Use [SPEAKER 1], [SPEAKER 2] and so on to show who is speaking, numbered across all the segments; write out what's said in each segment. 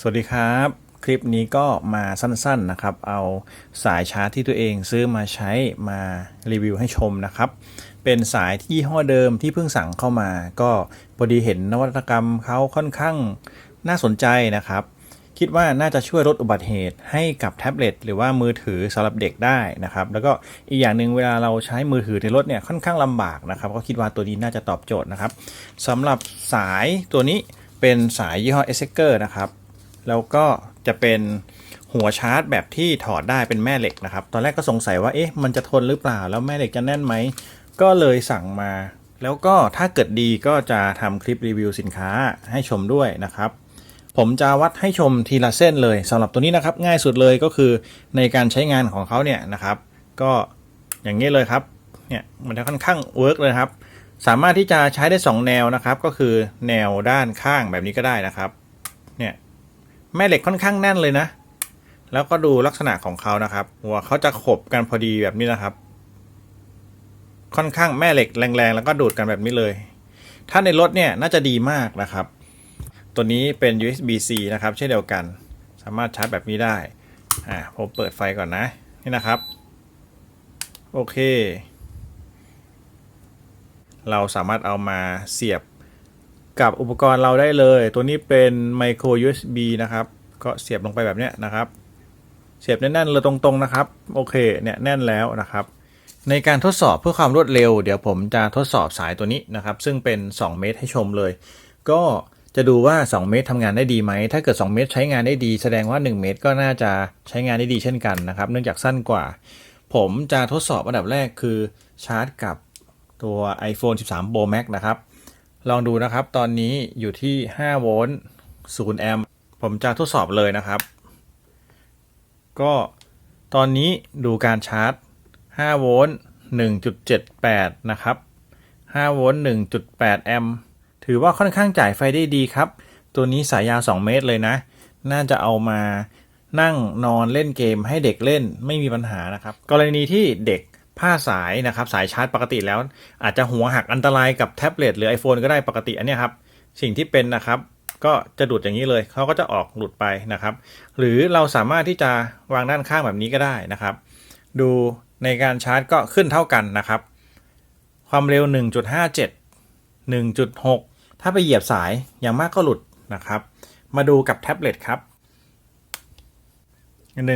[SPEAKER 1] สวัสดีครับ คลิปนี้ก็มาสั้นๆนะครับ เอาสายชาร์จที่ตัวเองซื้อมาใช้มารีวิวให้ชมนะครับ เป็นสายที่ยี่ห้อเดิมที่เพิ่งสั่งเข้ามา ก็พอดีเห็นนวัตกรรมเขาค่อนข้างน่าสนใจนะครับ คิดว่าน่าจะช่วยลดอุบัติเหตุให้กับแท็บเล็ตหรือว่ามือถือสำหรับเด็กได้นะครับ แล้วก็อีกอย่างหนึ่งเวลาเราใช้มือถือในรถเนี่ยค่อนข้างลำบากนะครับ ก็คิดว่าตัวนี้น่าจะตอบโจทย์นะครับสำหรับสายตัวนี้เป็นสายยี่ห้อ e s e c e r นะครับ แล้วก็จะเป็นหัวชาร์จแบบที่ถอดได้เป็นแม่เหล็กนะครับ ตอนแรกก็สงสัยว่าเอ๊ะมันจะทนหรือเปล่า แล้วแม่เหล็กจะแน่นไหม ก็เลยสั่งมา แล้วก็ถ้าเกิดดีก็จะทำคลิปรีวิวสินค้าให้ชมด้วยนะครับ ผมจะวัดให้ชมทีละเส้นเลยสำหรับตัวนี้นะครับ ง่ายสุดเลยก็คือในการใช้งานของเขาเนี่ยนะครับ ก็อย่างนี้เลยครับเนี่ยมันจะค่อนข้างเวิร์กเลยครับ สามารถที่จะใช้ได้ 2 แนวนะครับ ก็คือแนวด้านข้างแบบนี้ก็ได้นะครับ แม่เหล็กค่อนข้างแน่นเลยนะ แล้วก็ดูลักษณะของเขานะครับ หัวเขาจะขบกันพอดีแบบนี้นะครับ ค่อนข้างแม่เหล็กแรงๆ แล้วก็ดูดกันแบบนี้เลย ถ้าในรถเนี่ยน่าจะดีมากนะครับ ตัวนี้เป็น USB-C นะครับเช่นเดียวกัน สามารถชาร์จแบบนี้ได้ อ่าผมเปิดไฟก่อนนะ นี่นะครับ โอเค เราสามารถเอามาเสียบ กับอุปกรณ์เราได้เลย ตัวนี้เป็น micro USB นะครับ ก็เสียบลงไปแบบเนี้ยนะครับ เสียบแน่นๆเลยตรงๆนะครับ โอเค เนี่ยแน่นแล้วนะครับ ในการทดสอบเพื่อความรวดเร็ว เดี๋ยวผมจะทดสอบสายตัวนี้นะครับ ซึ่งเป็น 2 เมตรให้ชมเลย ก็จะดูว่า 2 เมตรทำงานได้ดีไหม ถ้าเกิด 2 เมตรใช้งานได้ดี แสดงว่า 1 เมตรก็น่าจะใช้งานได้ดีเช่นกันนะครับ เนื่องจากสั้นกว่า ผมจะทดสอบอันดับแรกคือชาร์จกับตัว iPhone 13 Pro Max นะครับ ลองดูนะครับ ตอนนี้อยู่ที่ 5 โวลต์0แอมป์ผมจะทดสอบเลยนะครับ ก็ตอนนี้ดูการชาร์จ 5 โวลต์1.78 นะครับ 5 โวลต์1.8 แอมป์ถือว่าค่อนข้างจ่ายไฟได้ดีครับ ตัวนี้สายยาว 2 เมตรเลยนะ น่าจะเอามานั่งนอนเล่นเกมให้เด็กเล่นไม่มีปัญหานะครับ กรณีที่เด็ก ผ้าสายนะครับสายชาร์จปกติแล้ว อาจจะหัวหักอันตรายกับแท็บเล็ตหรือ iPhone ก็ได้ปกติอันนี้ครับสิ่งที่เป็นนะครับก็จะดูดอย่างนี้เลยเขาก็จะออกหลุดไปนะครับ หรือเราสามารถที่จะวางด้านข้างแบบนี้ก็ได้นะครับ ดูในการชาร์จก็ขึ้นเท่ากันนะครับ ความเร็ว 1.57 1.6 ถ้าไปเหยียบสายอย่างมากก็หลุดนะครับ มาดูกับแท็บเล็ตครับ 1.33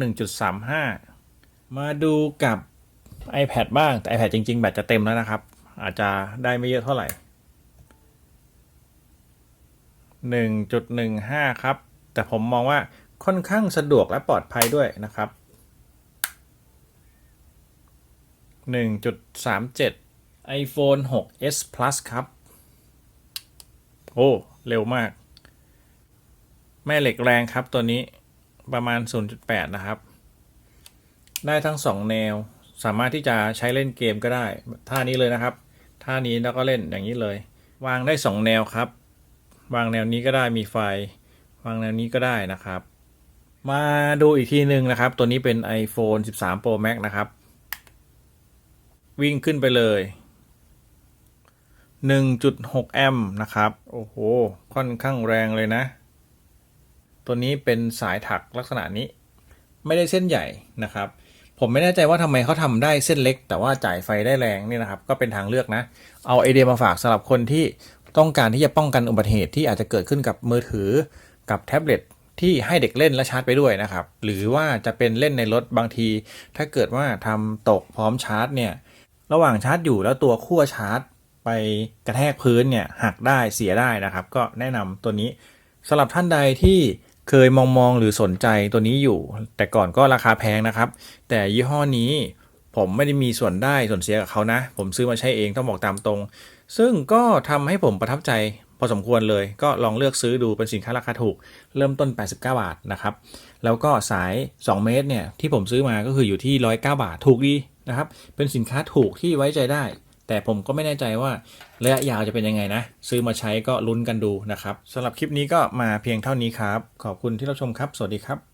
[SPEAKER 1] 1.35 มาดูกับ iPad บ้างแต่ iPad จริง ๆ แบตจะเต็มแล้วนะครับ อาจจะได้ไม่เยอะเท่าไหร่ 1.15 ครับ แต่ผมมองว่าค่อนข้างสะดวกและปลอดภัยด้วยนะครับ 1.37 iPhone 6s Plus ครับ โอ้ เร็วมาก แม่เหล็กแรงครับตัวนี้ประมาณ 0.8 นะครับ ได้ทั้ง 2 แนว สามารถที่จะใช้เล่นเกมก็ได้ ท่านี้เลยนะครับ ท่านี้แล้วก็เล่นอย่างนี้เลย วางได้ 2 แนวครับ วางแนวนี้ก็ได้มีไฟ วางแนวนี้ก็ได้นะครับ มาดูอีกทีหนึ่งนะครับ ตัวนี้เป็น iPhone 13 Pro Max นะครับ วิ่งขึ้นไปเลย 1.6 แอมป์นะครับ โอ้โห ค่อนข้างแรงเลยนะ ตัวนี้เป็นสายถักลักษณะนี้ ไม่ได้เส้นใหญ่นะครับ ผมไม่แน่ใจว่าทำไมเขาทำได้เส้นเล็ก แต่ว่าจ่ายไฟได้แรงนี่นะครับก็เป็นทางเลือกนะ เอาไอเดียมาฝากสำหรับคนที่ต้องการที่จะป้องกันอุบัติเหตุที่อาจจะเกิดขึ้นกับมือถือกับแท็บเล็ตที่ให้เด็กเล่นและชาร์จไปด้วยนะครับ หรือว่าจะเป็นเล่นในรถบางที ถ้าเกิดว่าทำตกพร้อมชาร์จเนี่ยระหว่างชาร์จอยู่แล้วตัวขั้วชาร์จ ไปกระแทกพื้นเนี่ยหักได้เสียได้นะครับ ก็แนะนำตัวนี้สำหรับท่านใดที่ เคยมองมองหรือสนใจตัวนี้อยู่ แต่ก่อนก็ราคาแพงนะครับ แต่ยี่ห้อนี้ผมไม่ได้มีส่วนได้ส่วนเสียกับเขานะ ผมซื้อมาใช้เองต้องบอกตามตรง ซึ่งก็ทำให้ผมประทับใจพอสมควรเลย ก็ลองเลือกซื้อดูเป็นสินค้าราคาถูก เริ่มต้น 89 บาทนะครับ แล้วก็สาย 2 เมตรเนี่ยที่ผมซื้อมาก็คืออยู่ที่ 109 บาทถูกดีนะครับ เป็นสินค้าถูกที่ไว้ใจได้ แต่ผมก็ไม่แน่ใจว่าระยะยาวจะเป็นยังไงนะ ซื้อมาใช้ก็ลุ้นกันดูนะครับสำหรับคลิปนี้ก็มาเพียงเท่านี้ครับ ขอบคุณที่รับชมครับ สวัสดีครับ